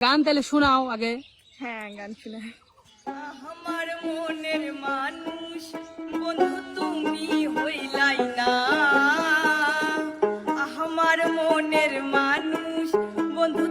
গান তাহলে শোনাও আগে। হ্যাঁ গান শুনে। আমার মনের মানুষ বন্ধু তুমি হইলাই না। আমার মনের মানুষ বন্ধু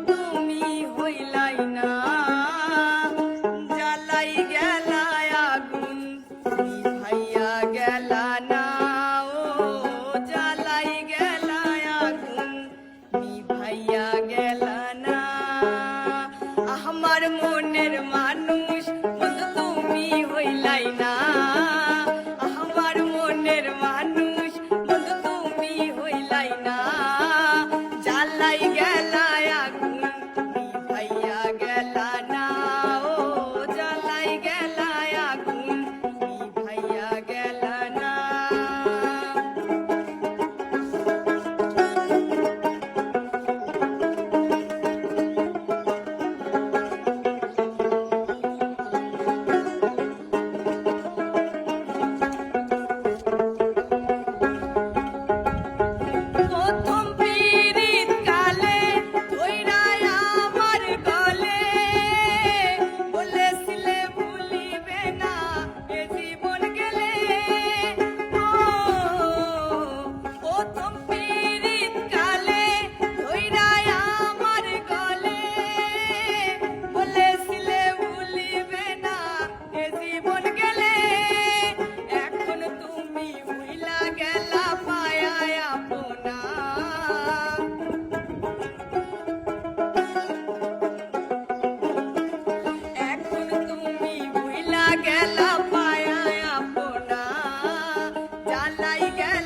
again.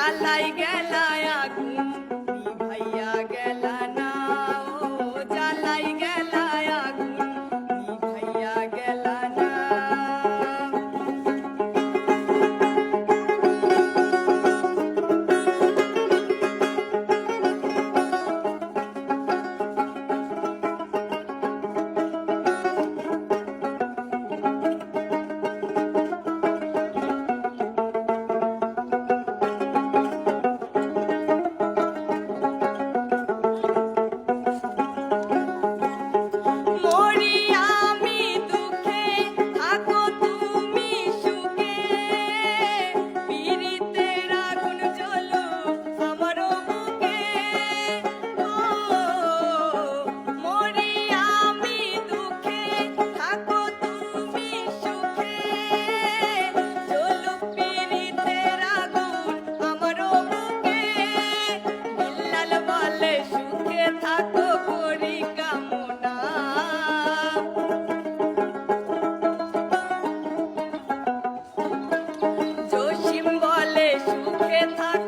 জ্বালাই গেলায় আগুন। 给他